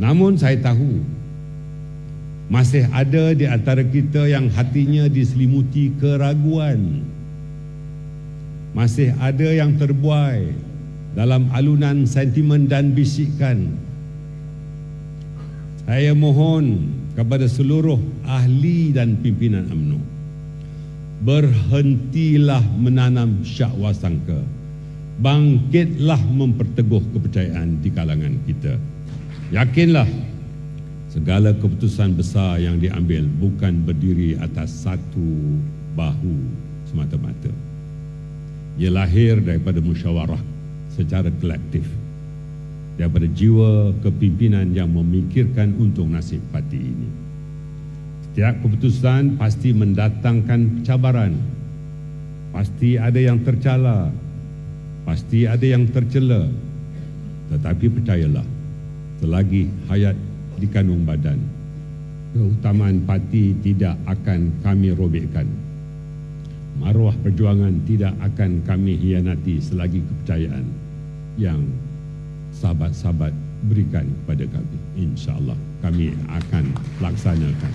Namun saya tahu masih ada di antara kita yang hatinya diselimuti keraguan. Masih ada yang terbuai dalam alunan sentimen dan bisikan. Saya mohon kepada seluruh ahli dan pimpinan UMNO berhentilah menanam syak wasangka bangkitlah memperteguh kepercayaan di kalangan kita yakinlah segala keputusan besar yang diambil bukan berdiri atas satu bahu semata-mata. Ia lahir daripada musyawarah secara kolektif daripada jiwa kepimpinan yang memikirkan untuk nasib parti ini. Setiap keputusan pasti mendatangkan cabaran pasti ada yang tercela Pasti ada yang tercela. Tetapi percayalah Selagi hayat di kandung badan Keutamaan parti tidak akan kami robekkan Maruah perjuangan tidak akan kami hianati Selagi kepercayaan Yang sahabat-sahabat berikan kepada kami InsyaAllah kami akan laksanakan.